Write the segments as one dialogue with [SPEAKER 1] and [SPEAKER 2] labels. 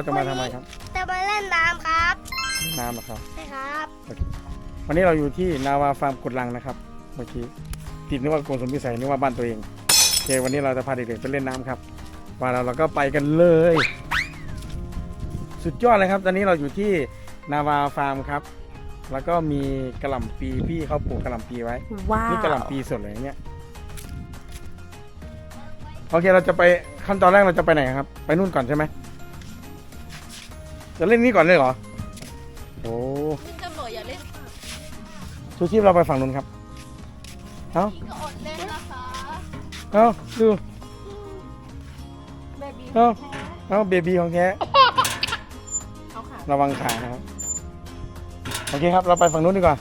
[SPEAKER 1] วันนี้เราจะมาทำอะไรครับ
[SPEAKER 2] จะมาเล่นน้ำครับ
[SPEAKER 1] น้ำเหรอครับ
[SPEAKER 2] ใช่ครับ
[SPEAKER 1] โอเควันนี้เราอยู่ที่นาวาฟาร์มกุดลังนะครับ เมื่อกี้ติดนึกว่าโกนสมพิสัยนึกว่าบ้านตัวเองโอเควันนี้เราจะพาเด็กๆไปเล่นน้ำครับว่าเราเราก็ไปกันเลย สุดยอดเลยครับ ตอนนี้เราอยู่ที่นาวาฟาร์มครับ แล้วก็มีกระหล่ำปีพี่เขาปลูกกระหล่ำปีไว้
[SPEAKER 3] ว้าว
[SPEAKER 1] นี่กระหล่ำปีสดเลยเนี่ยโอเคเราจะไปขั้นตอนแรกเราจะไปไหนครับ ไปนู่นก่อนใช่ไหม จะเล่นนี่ก่อนเลยเหรอ โอ้
[SPEAKER 3] นี่ตำรวจอย่าเล่น
[SPEAKER 1] ชูชีพเราไปฝั่งนู้นครับ เอา
[SPEAKER 3] ก็อดเล่นนะคะ
[SPEAKER 1] เอาดู
[SPEAKER 3] เบบี
[SPEAKER 1] เอาเอาเบบีของแท้
[SPEAKER 3] เขาค่ะ
[SPEAKER 1] ระวังขานะครับ โอเคครับ เราไปฝั่งนู้นดีกว่า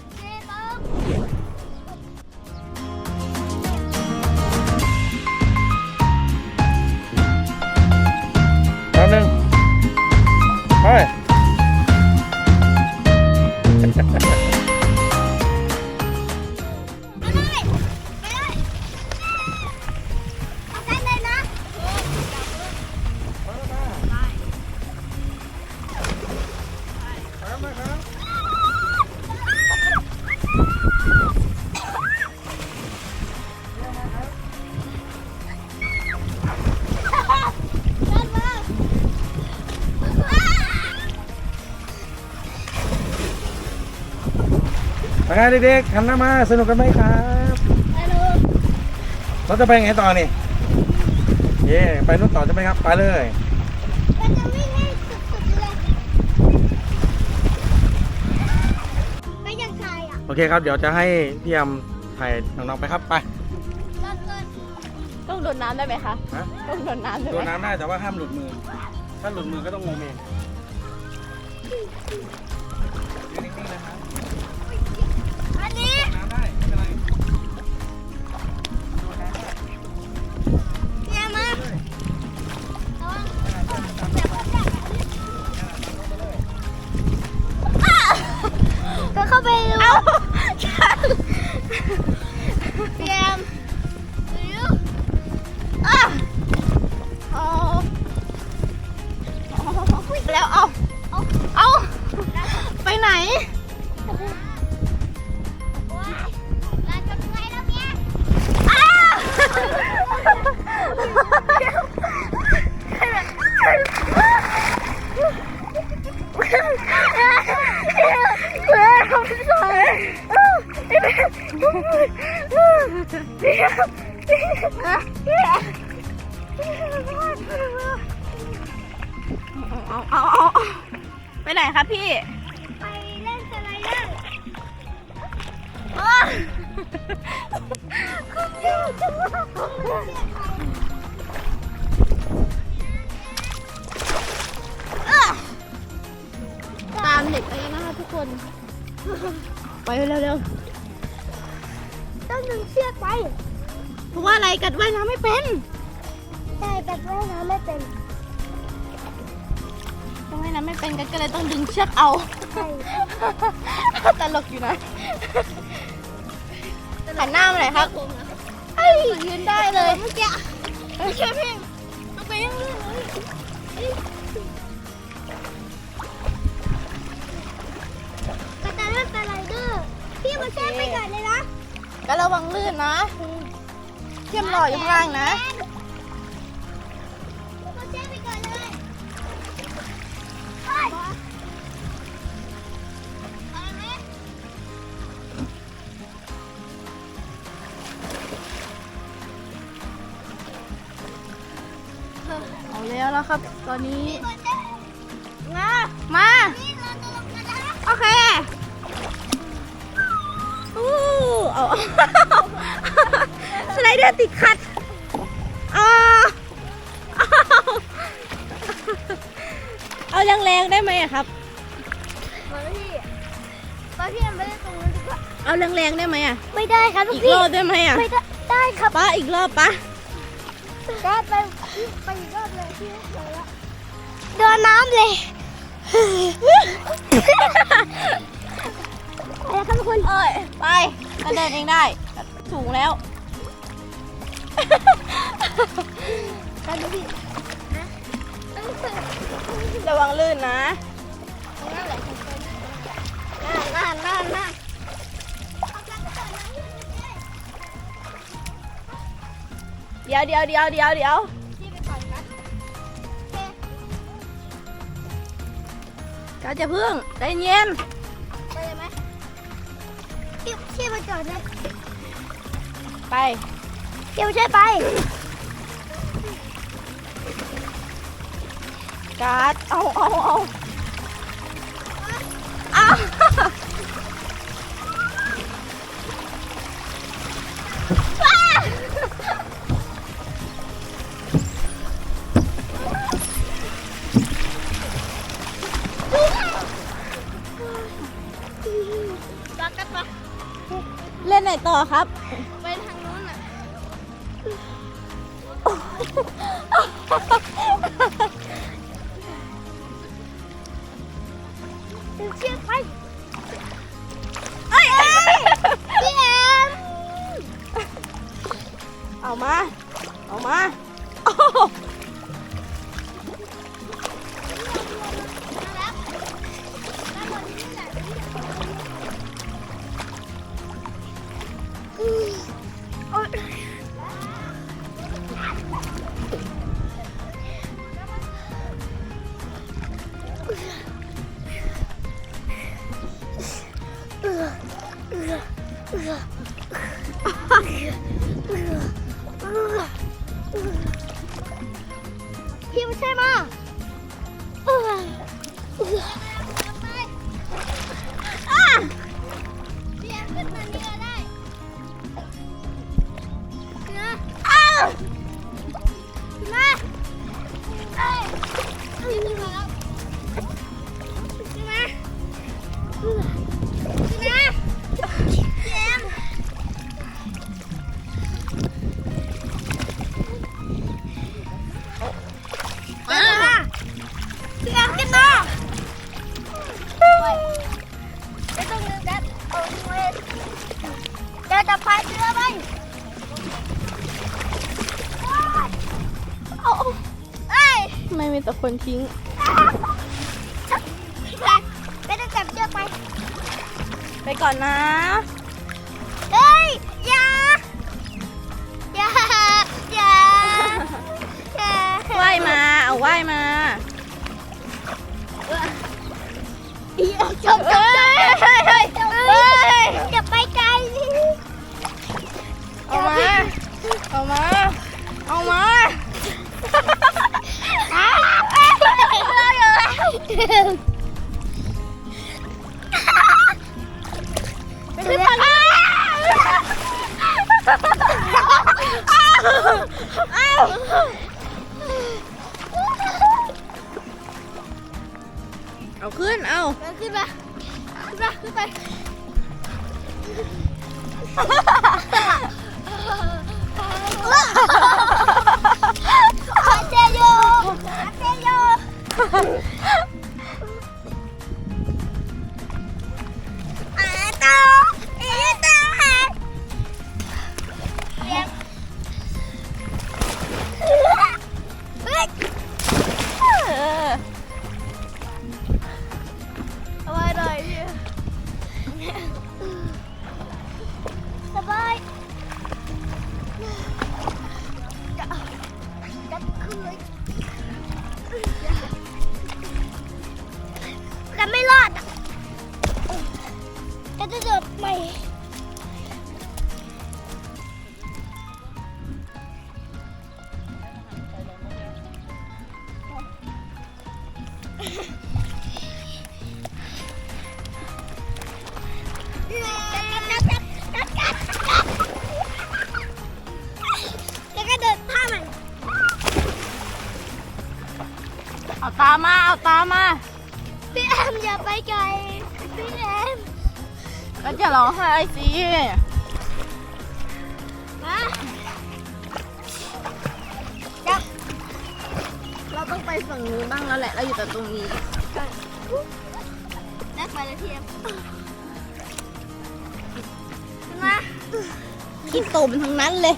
[SPEAKER 1] ครับเด็กๆหันหน้ามาสนุกกันไหมครับ
[SPEAKER 2] ไปเลย
[SPEAKER 1] เราจะไปไงต่อนี่เย่ไปนู่นต่อใช่ไหมครับ ไปเลย
[SPEAKER 2] มันจะวิ่งให้สุดๆเลยไปยังไงอะ
[SPEAKER 1] โอเคครับเดี๋ยวจะให้พี่ยำถ่ายน้องๆไปครับไป
[SPEAKER 2] เลิกเลย
[SPEAKER 3] ต้องโดดน้ำได้ไหมคะ
[SPEAKER 1] ฮะ
[SPEAKER 3] ต้องโดดน้ำได้
[SPEAKER 1] โด
[SPEAKER 3] ไหม
[SPEAKER 1] นน้ำได้แต่ว่าห้ามหลุดมือ ถ้าหลุดมือก็ต้องงงเอง นนี้
[SPEAKER 2] น้ำ
[SPEAKER 1] ได้ไม่เยี่
[SPEAKER 2] ยมาระวังก็เข้าไปดูเตรียมดูอะ
[SPEAKER 3] ไป
[SPEAKER 2] เล่นสไลเดอร์
[SPEAKER 3] ตามเด็กไปนะคะทุกคน ไปเร็ว
[SPEAKER 2] ต้องดึงเชือกไป
[SPEAKER 3] เพราะว่าอะไรกัดว่ายน้ำไม่เป็น
[SPEAKER 2] ใช่แต่ว่ายน้ำไม่เป็น
[SPEAKER 3] ว่ายน้ำไม่เป็นกัดก็เลยต้องดึงเชือกเอา
[SPEAKER 2] ใช่
[SPEAKER 3] ตลกอยู่นะหันหน้ามาหน่อยครับเฮ้ยยืนได้เลย
[SPEAKER 2] เมื่อกี้ไม่ใช่เพ่งเอาไปยังเรื่องเลยกระต่ายเล่นสไลเดอร์พี่มาแช่ไปก่อนเลยนะ
[SPEAKER 3] ก็ระวังลื่นนะเทียมรออยู่ข้างล่างนะ
[SPEAKER 2] แล้
[SPEAKER 3] วแล้วครับ ตอนนี้
[SPEAKER 2] ก่อนแช่
[SPEAKER 3] มา มา
[SPEAKER 2] นี่เราจะลงกระดาษ
[SPEAKER 3] โอเคอู้เอาสไลเดอร์ติดขัดอ่าเอาแรงๆได้ไหมอะครับ
[SPEAKER 2] มาพี่มาพี่ไม่ได้ตรงนั้นดีกว่า
[SPEAKER 3] เอาแรงๆได้ไหมอะ
[SPEAKER 2] ไม่ได้ครับลู
[SPEAKER 3] อี
[SPEAKER 2] ก
[SPEAKER 3] ก
[SPEAKER 2] พี่
[SPEAKER 3] รอบได้ไหมอะ
[SPEAKER 2] ไม่ได้ได้ครับ
[SPEAKER 3] ป้าอีกรอบปะ
[SPEAKER 2] ได้ไปไปอีกรอบ เลยพี่เจอแล้วเดินน้ำเลยอะไรครับทุกคน
[SPEAKER 3] เอ้ยไปก็เดินเองได้สูงแล้ว
[SPEAKER 2] กันดูพี่ไป
[SPEAKER 3] ระวังลื่นนะ
[SPEAKER 2] นั่นแหละนั่นนั่นนั่น
[SPEAKER 3] เดี๋ยวเดี๋ยวเดี๋ยวเดี๋ยวเดี๋ยว
[SPEAKER 2] ก็
[SPEAKER 3] จะพึ่งใจเย็น
[SPEAKER 2] ไปเลยไหมที่ที่ไปก่อนนะ
[SPEAKER 3] ไป
[SPEAKER 2] ที่ไม่ใช่ไป
[SPEAKER 3] การ์ดเอาเอาเอาเอา อครับ
[SPEAKER 2] ไปทางนู้นอะเชือกไปเอ้ยเอ้ยพี่แอม
[SPEAKER 3] เอามา เอามาโอ้
[SPEAKER 2] อ้
[SPEAKER 3] คนทิ้ง
[SPEAKER 2] ไม่ต้องจับเชือกไป
[SPEAKER 3] ไปก่อนนะ
[SPEAKER 2] เฮ้ย อย่า อย่า อย่า อย่า
[SPEAKER 3] ว่ายมา เอาว่ายมา
[SPEAKER 2] จบจบจบเฮ้ยเฮ้ยเฮ้ยอย่าไปไกล
[SPEAKER 3] เอามา เอามา เอามา
[SPEAKER 2] เอ้ยขึ้นมาอ้าว
[SPEAKER 3] เอาขึ้น เอา
[SPEAKER 2] ขึ้นมาขึ้นมาขึ้นไปอาเจโยอาเจโย จะไม่รอดอะจะจะโดดใหม่
[SPEAKER 3] อ
[SPEAKER 2] ย่า
[SPEAKER 3] ร้องไห้สิ
[SPEAKER 2] มาจับ
[SPEAKER 3] เราต้องไปฝั่งนี้บ้างแล้วแหละ เราอยู่แต่ตรงนี้
[SPEAKER 2] นักไปแล้วเทียมมา
[SPEAKER 3] ขี้ตุ่มทั้งนั้นเลย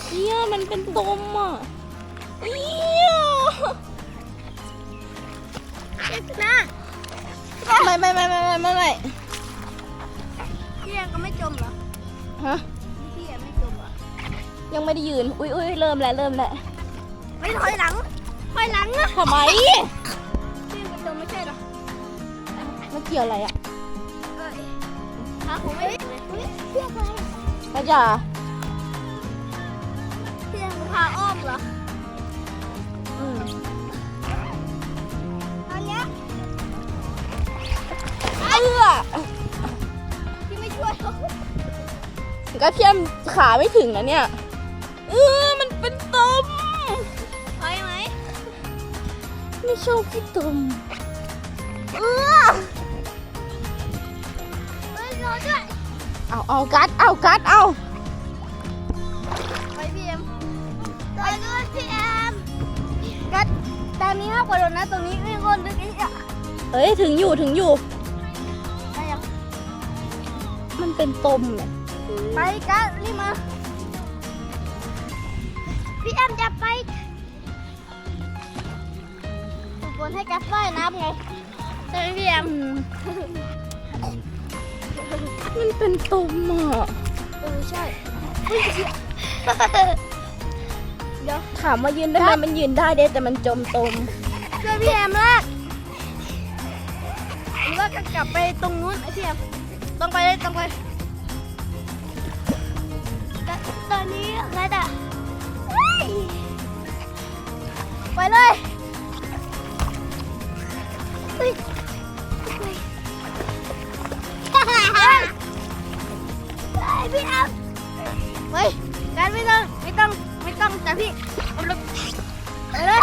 [SPEAKER 3] เชี่ยมันเป็นตุ่มอะเอี้ยเไม่ไม่ไม่ไม่ไม่
[SPEAKER 2] ไม่ ก็ไม่จมเหรอ
[SPEAKER 3] ฮะ
[SPEAKER 2] พี่ยังไม่จมเหรอ
[SPEAKER 3] ยังไม่ได้ยืน อุ้ยอุ้ยเริ่มแล้วเริ่มแล้ว
[SPEAKER 2] ไม่ถอยหลังถอยหลังอะ
[SPEAKER 3] ทำไม
[SPEAKER 2] พี่ยังไม่จมไม่ใช่เหรอ
[SPEAKER 3] ไม่เกี่ยวอะไรอะ
[SPEAKER 2] เอ้ยขาผมไม่เฮ้ยพี่ยังไง
[SPEAKER 3] ก็จะ
[SPEAKER 2] พี่ยังพาอ้อมเหรอ
[SPEAKER 3] อืม
[SPEAKER 2] ตอนเนี้ย
[SPEAKER 3] เอื้อ ก็เทียมขาไม่ถึงนะเนี่ย เออมันเป็นตม
[SPEAKER 2] ถอยไหม
[SPEAKER 3] ไม่ชอบพี่ตม
[SPEAKER 2] เออเฮ้ยรอด้วย
[SPEAKER 3] เอาเอากัด เอากัด เอา
[SPEAKER 2] ไปพี่เอ็มรอด้วยพี่เอ็มกัดตอนนี้มากกว่าโดนนะ ตรงนี้ไม่คนลึกอีกอะ
[SPEAKER 3] เฮ้ย ถึงอยู่ ถึงอยู่
[SPEAKER 2] ไปยัง
[SPEAKER 3] มันเป็นตมเนี่ย
[SPEAKER 2] ไปกัดรีบมา พี่เอ็มจะไปทุกคนให้กัดว่ายน้ำไงใช่ไหมพี่เอ็ม
[SPEAKER 3] มันเป็นตมอะ
[SPEAKER 2] เออใช่ เดี๋ยว
[SPEAKER 3] ถามว่ายืนได้ไหมมันยืนได้เด้แต่มันจมตม
[SPEAKER 2] ช่วยพี่แอมลากหรือว่าก็กลับไปตรงนู้นไอ้พี่แอมต้องไปเลยต้องไป ออะไรอะเฮ้ยไปเลยเฮ้ยเฮ้ยเฮ้ยพี่แอมเฮ้ยการไม่ต้องไม่ต้องไม่ต้องแต่พี่เอาลงไปเลย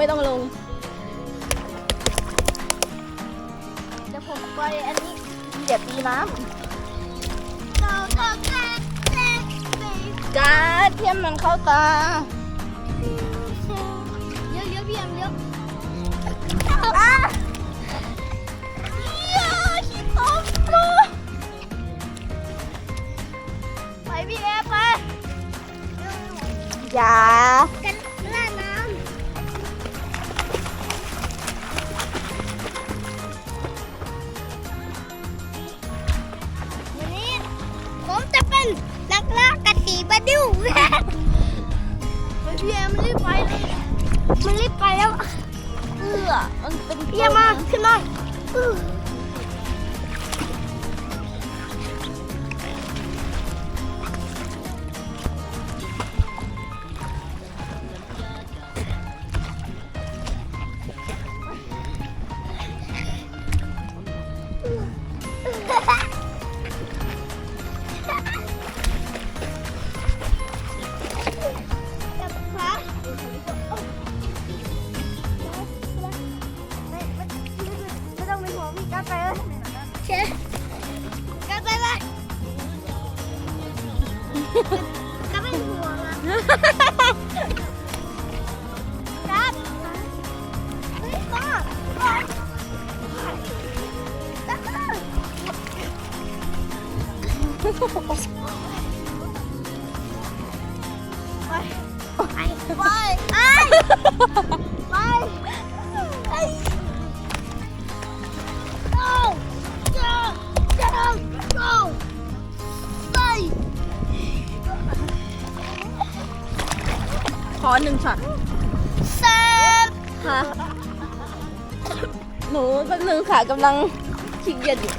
[SPEAKER 2] ไม่ต้องลง
[SPEAKER 3] ไม่ต้องลง
[SPEAKER 2] เดี๋ยวผมไปอันนี้
[SPEAKER 3] อย่าตีน้
[SPEAKER 2] เราต้องแก้แก้ไปำ
[SPEAKER 3] กัดเทียมมันเข้าตา
[SPEAKER 2] ไปไป go go go go ไป
[SPEAKER 3] ขอหนึ่งช็อต
[SPEAKER 2] เซฟ
[SPEAKER 3] ค่ะหนูแป๊บนึงค่ะกำลังขี้เกียจอยู่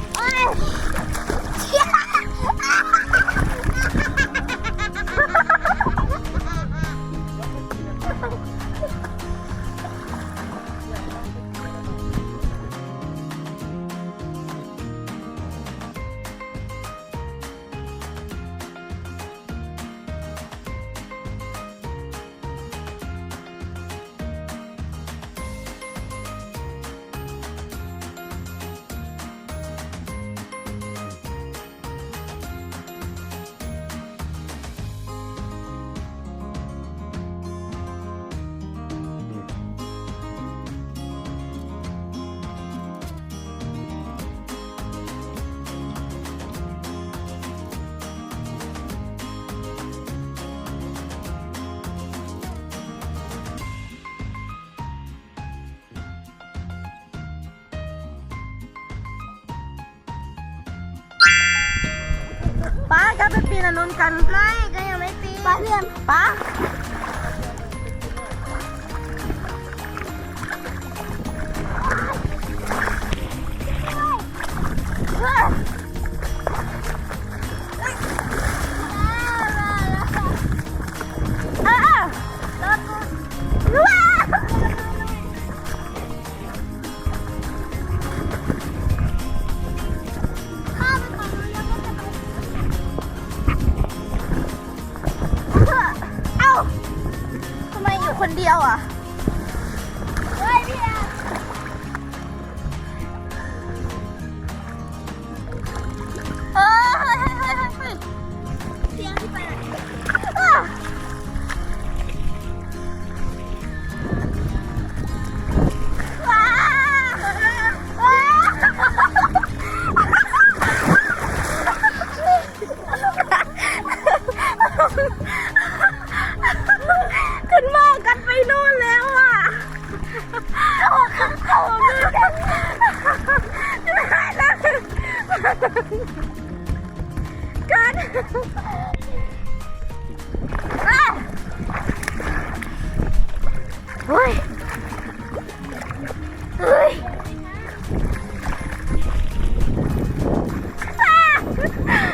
[SPEAKER 3] นันนนกัน
[SPEAKER 2] ไม่ก็ยังไม่ปี
[SPEAKER 3] ป้าเรียนป้า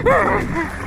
[SPEAKER 3] Ah!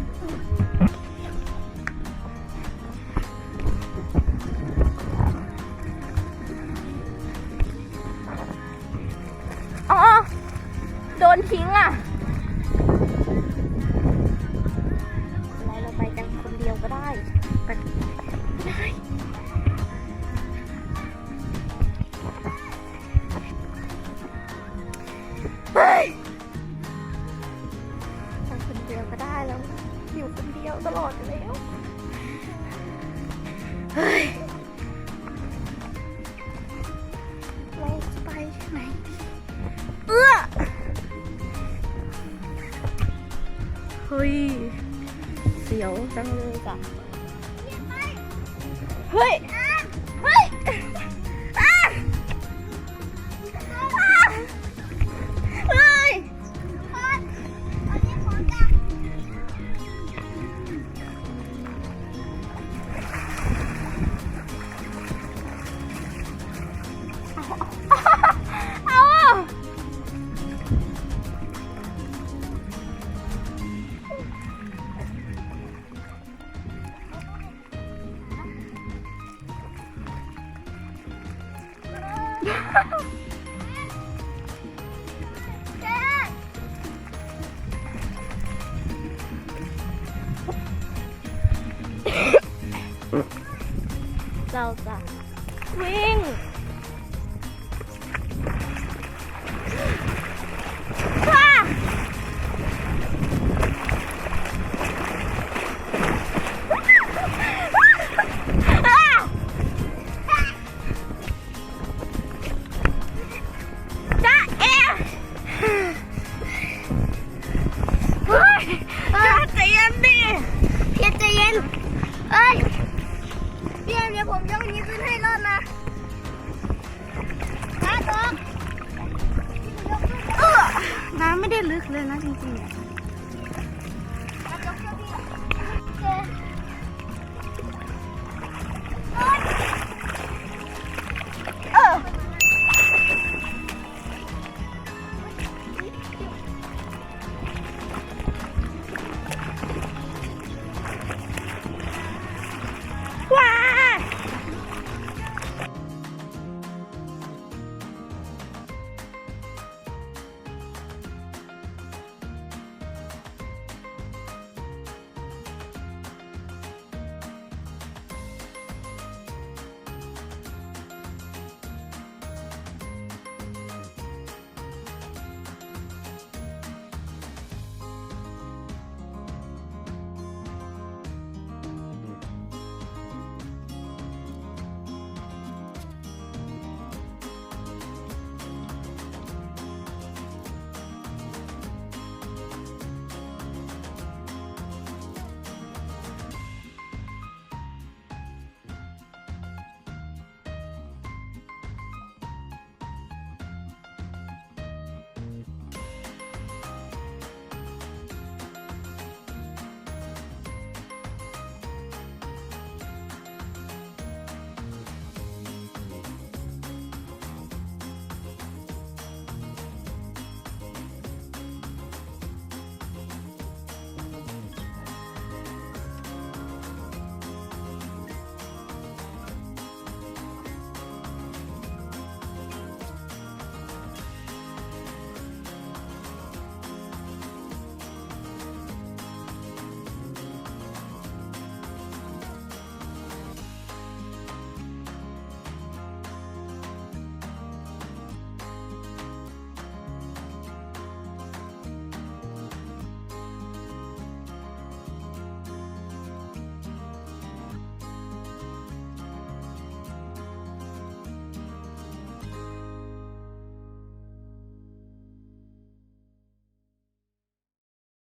[SPEAKER 3] 赢了